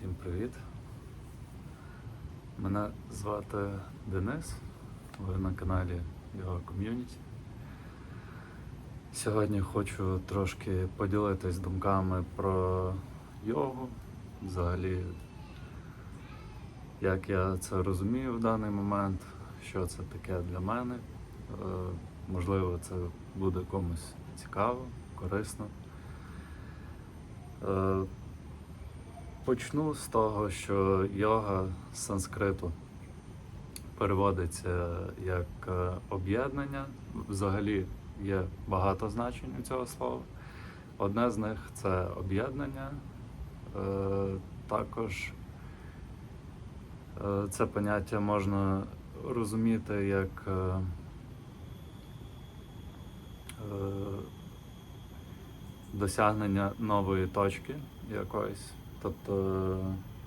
Всім привіт. Мене звати Денис. Ви на каналі його ком'юніті. Сьогодні хочу трошки поділитись думками про йогу. Взагалі, як я це розумію в даний момент, що це таке для мене. Е, Можливо, це буде комусь цікаво, корисно. Почну з того, що йога з санскриту переводиться як е, об'єднання. Взагалі є багато значень у цього слова. Одне з них це об'єднання. Е, Також е, це поняття можна розуміти як досягнення нової точки якоїсь. Тобто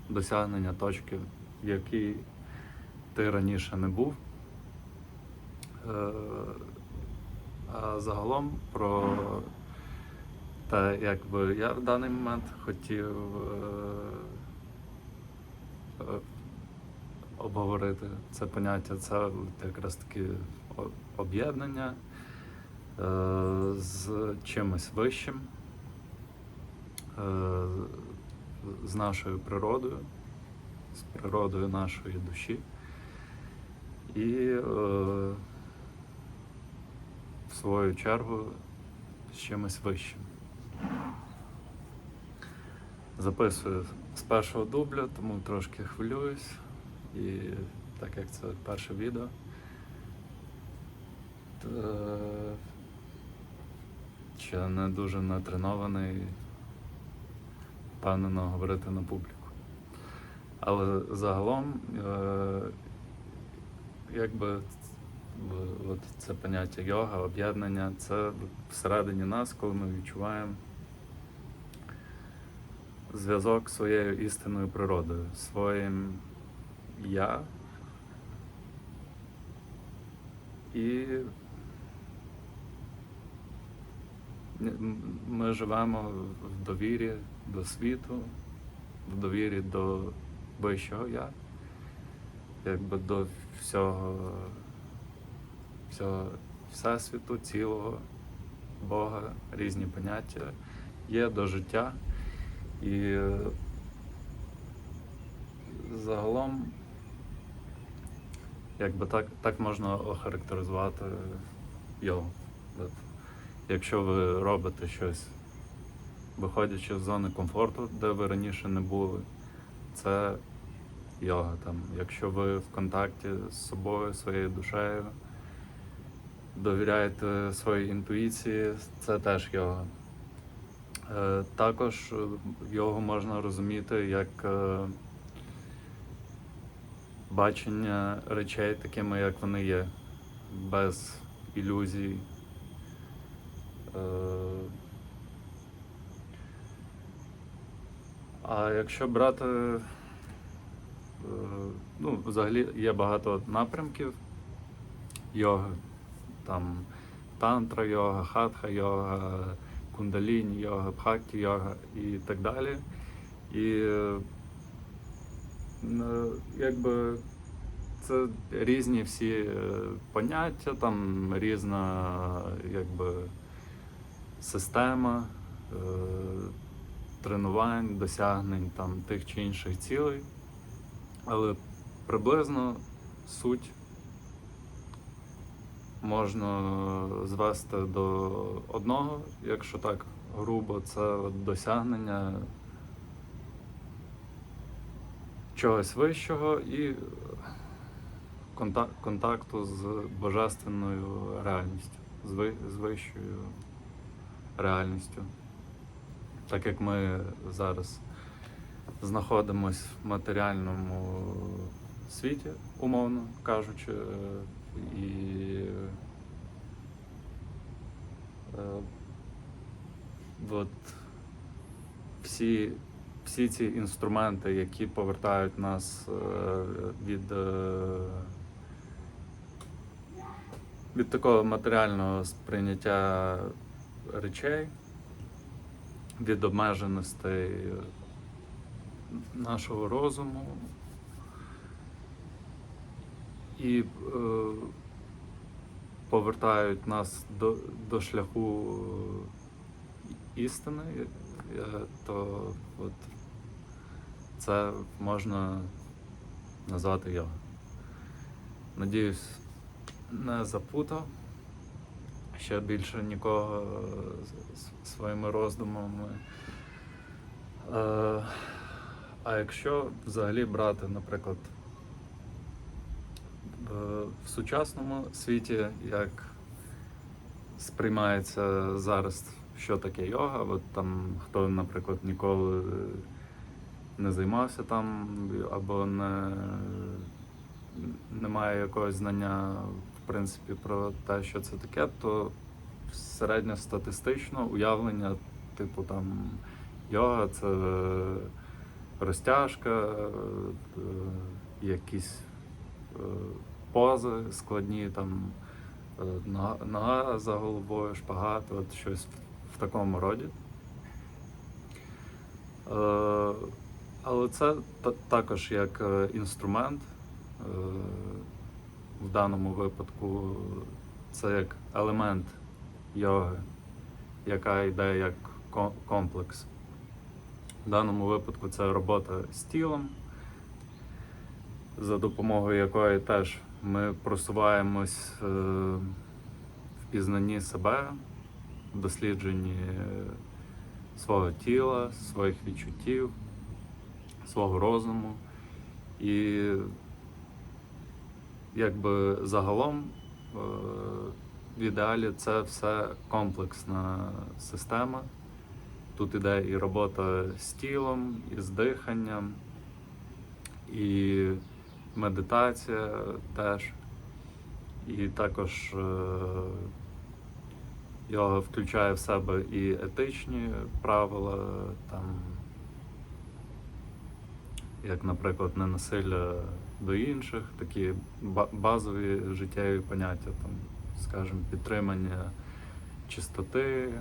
е, досягнення точки, в якій ти раніше не був. Е, А загалом про те, як би я в даний момент хотів е, обговорити це поняття, це якраз таки об'єднання з чимось вищим. З нашою природою, з природою нашої душі і е, в свою чергу з чимось вищим. Записую з першого дубля, тому трошки хвилююсь. І так як це перше відео, то ще не дуже натренований впевнено говорити на публіку. Але загалом, е, якби от це поняття йога, об'єднання, це всередині нас, коли ми відчуваємо зв'язок з своєю істинною природою, своїм я. І ми живемо в довірі до світу, в довірі до вищого я, якби до всього, всього всесвіту, цілого Бога, різні поняття є до життя. І е, загалом, якби так, так можна охарактеризувати його. Якщо ви робите щось, виходячи з зони комфорту, де ви раніше не були, це йога. Там. Якщо ви в контакті з собою, своєю душею, довіряєте своїй інтуїції, це теж йога. Е, Також йогу можна розуміти як е, бачення речей такими, як вони є, без ілюзій. Е, А якщо брати, е, ну, взагалі є багато напрямків йоги, там тантра йога, хатха йога, кундаліні йога, бхакті йога і так далі. І е, якби це різні всі поняття, там різна якби система е, тренувань, досягнень там тих чи інших цілей. Але приблизно суть можна звести до одного, якщо так грубо, це досягнення чогось вищого і контакту з божественною реальністю, з вищою реальністю. Так як ми зараз знаходимось в матеріальному світі, умовно кажучи, е, і е, от всі, всі ці інструменти, які повертають нас е, від, від такого матеріального сприйняття речей, від обмеженостей нашого розуму. І е, повертають нас до, до шляху е, істини, е, то от це можна назвати його. Надіюсь, не запутав ще більше нікого е, своїми роздумами. Е, А якщо взагалі брати, наприклад, в сучасному світі, як сприймається зараз, що таке йога, от там хто, наприклад, ніколи не займався там або не, не має якогось знання принципі про те, що це таке, то середньостатистично уявлення, типу там йога це розтяжка, е, якісь е, пози складні, там е, нога, за головою, шпагат, от щось в такому роді. Але це також як інструмент. В даному випадку це як елемент йоги, яка йде як комплекс. В даному випадку це робота з тілом, за допомогою якої теж ми просуваємось е, в пізнанні себе, в дослідженні свого тіла, своїх відчуттів, свого розуму. І якби загалом е, в ідеалі це все комплексна система. Тут іде і робота з тілом, і з диханням, і медитація теж. І також е, йога включає в себе і етичні правила, там, як, наприклад, ненасилля до інших, такі базові життєві поняття, там, скажімо, підтримання чистоти, е,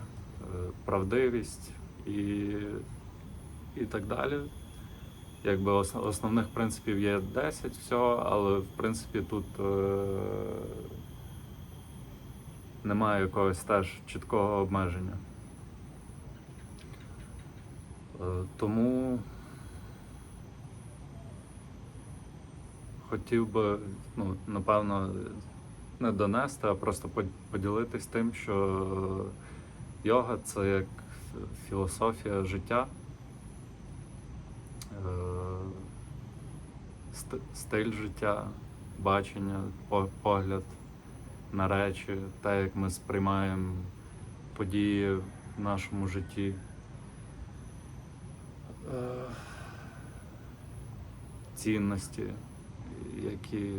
правдивість і, і так далі. Якби основних принципів є 10 всього, але в принципі тут е, немає якогось теж чіткого обмеження. Е, тому хотів би, ну, напевно, не донести, а просто под- поділитись тим, що йога це як філософія життя, е, стиль життя, бачення, погляд на речі, те, як ми сприймаємо події в нашому житті. Е, Цінності, які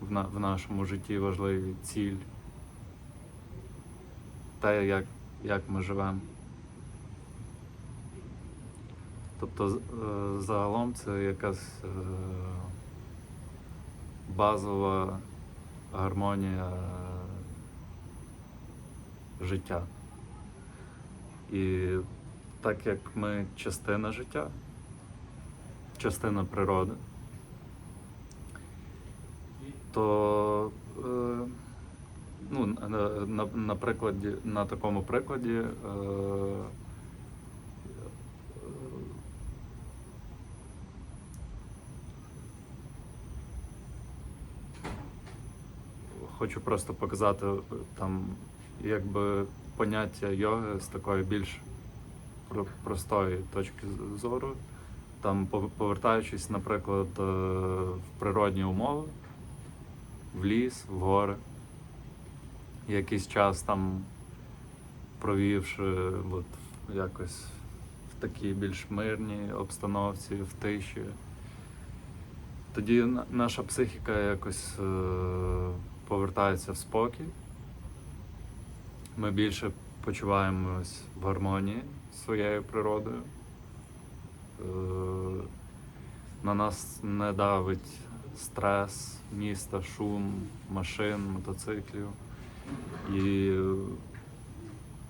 в, на, в нашому житті важливі, ціль, те, як, як ми живемо. Тобто, е, загалом це якась е, базова гармонія життя. І так як ми частина життя, частина природи, то е, ну, на, на, прикладі, на такому прикладі е, хочу просто показати е, там якби поняття йоги з такої більш простої точки зору. Там пов- повертаючись, наприклад, е, в природні умови, в ліс, в гори, якийсь час там провівши от, якось в такій більш мирній обстановці, в тиші. Тоді наша психіка якось е, повертається в спокій. Ми більше почуваємось в гармонії з своєю природою. Е, на нас не давить стрес міста, шум, машин, мотоциклів. І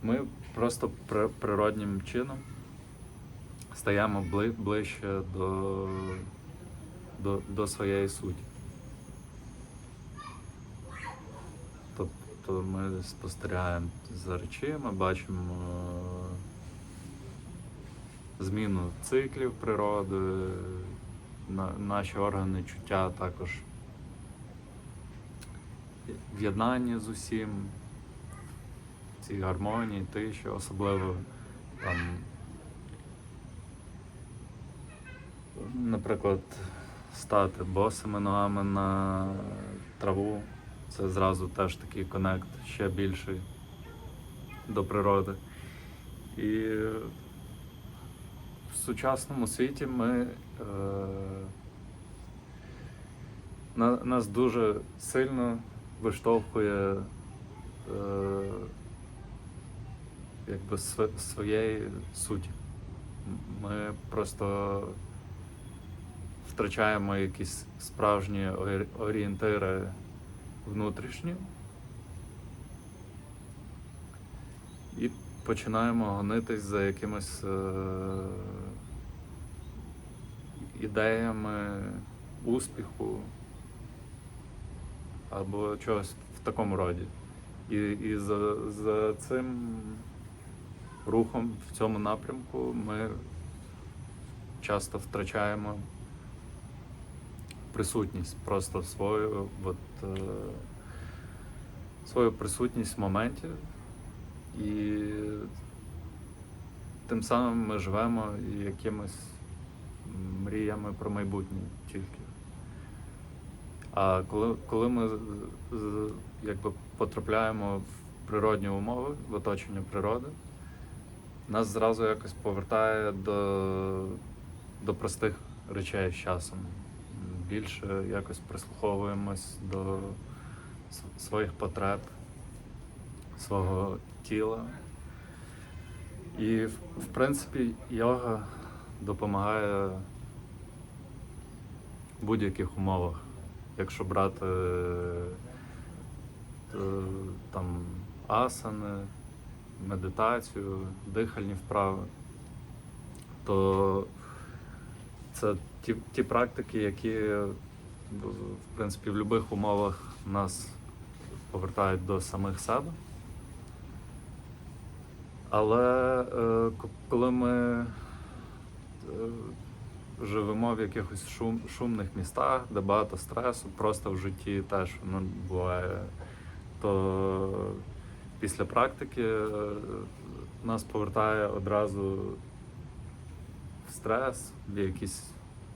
ми просто природнім чином стаємо ближче до, до, до своєї суті. Тобто ми спостерігаємо за речами, бачимо е, зміну циклів природи, на, наші органи чуття також в єднанні з усім, цій гармонії, тиші, особливо там, наприклад, стати босими ногами на траву. Це зразу теж такий конект ще більший до природи. І сучасному світі ми е, на, нас дуже сильно виштовхує е, якби св- своєї суті. Ми просто втрачаємо якісь справжні орі- орієнтири внутрішні і починаємо гонитись за якимись е, ідеями успіху або чогось в такому роді. І, і за, за цим рухом в цьому напрямку ми часто втрачаємо присутність, просто свою, от, е, свою присутність в моменті. І тим самим ми живемо якимись мріями про майбутнє тільки. А коли, коли ми якби потрапляємо в природні умови, в оточення природи, нас зразу якось повертає до, до простих речей з часом. Більше якось прислуховуємось до своїх потреб, свого тіла. І, в принципі, йога допомагає в будь-яких умовах. Якщо брати е, там асани, медитацію, дихальні вправи, то це ті, ті практики, які в принципі в будь-яких умовах нас повертають до самих себе. Але е, коли ми живемо в якихось шум, шумних містах, де багато стресу, просто в житті теж воно буває, то після практики е, нас повертає одразу в стрес, в якісь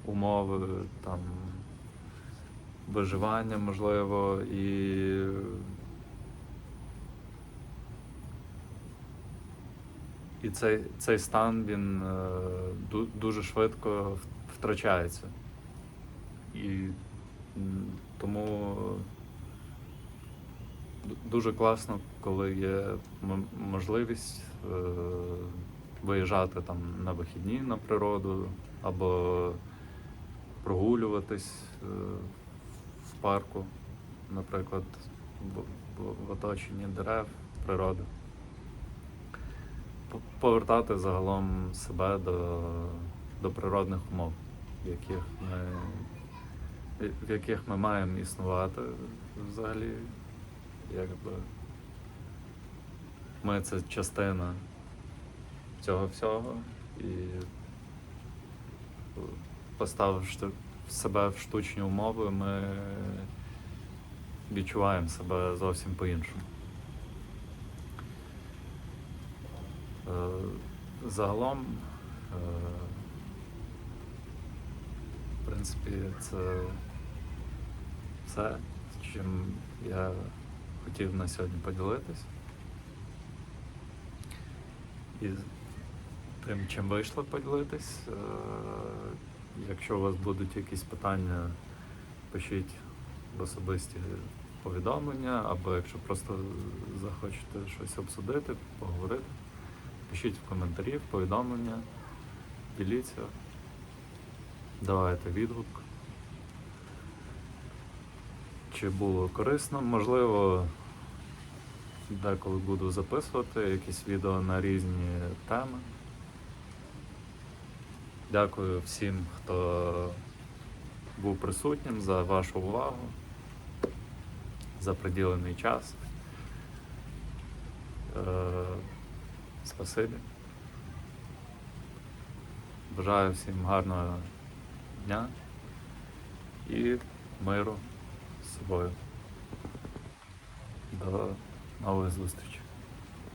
умови там виживання, можливо, і І цей, цей стан він е, дуже швидко втрачається. І тому дуже класно, коли є можливість е, виїжджати там на вихідні на природу або прогулюватись е, в парку, наприклад, в, оточенні дерев, природи повертати загалом себе до, до природних умов, в яких ми, в яких ми маємо існувати взагалі. Якби ми це частина цього всього і поставивши себе в штучні умови, ми відчуваємо себе зовсім по-іншому. Загалом, е, в принципі, це все, чим я хотів на сьогодні поділитись. І тим, чим вийшло поділитись. Е, Якщо у вас будуть якісь питання, пишіть в особисті повідомлення, або якщо просто захочете щось обсудити, поговорити. Пишіть в коментарі, в повідомлення, діліться, давайте відгук. Чи було корисно? Можливо, деколи буду записувати якісь відео на різні теми. Дякую всім, хто був присутнім за вашу увагу, за приділений час. Спасибі. Бажаю всім гарного дня і миру з собою. До нових зустрічей.